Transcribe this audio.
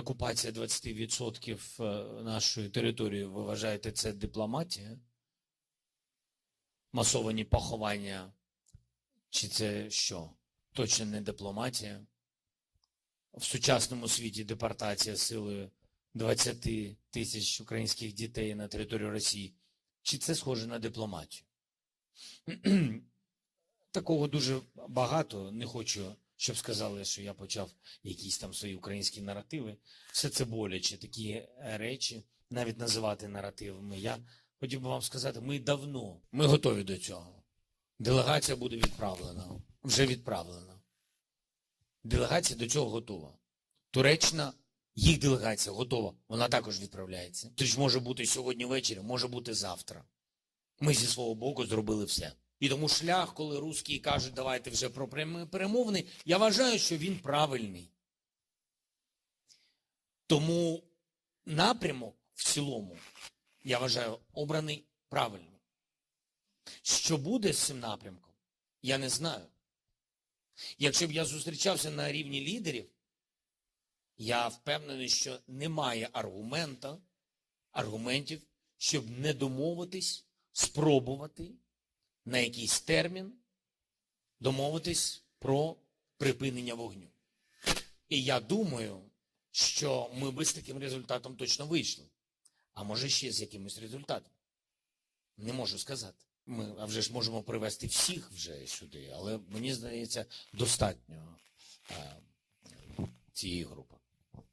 окупація 20% е, нашої території, ви вважаєте, це дипломатія? Масовані поховання? Чи це що? Точно не дипломатія? В сучасному світі депортація силою 20 тисяч українських дітей на територію Росії. Чи це схоже на дипломатію? Такого дуже багато. Не хочу, щоб сказали, що я почав якісь там свої українські наративи. Все це боляче, такі е, речі, навіть називати наративами. Я хотів би вам сказати, ми давно, ми готові до цього. Делегація буде відправлена, вже відправлена. Делегація до цього готова. Туреччина, їх делегація готова, вона також відправляється. Тож може бути сьогодні ввечері, може бути завтра. Ми зі свого боку зробили все. І тому шлях, коли русські кажуть, давайте вже про перемовини, я вважаю, що він правильний. Тому напрямок в цілому, я вважаю, обраний правильно. Що буде з цим напрямком, я не знаю. Якщо б я зустрічався на рівні лідерів, я впевнений, що немає аргумента, аргументів, щоб не домовитись, спробувати на якийсь термін домовитись про припинення вогню. І я думаю, що ми би з таким результатом точно вийшли. А може ще з якимось результатом. Не можу сказати. Ми, а вже ж можемо привести всіх вже сюди, але мені здається, достатньо а, цієї групи.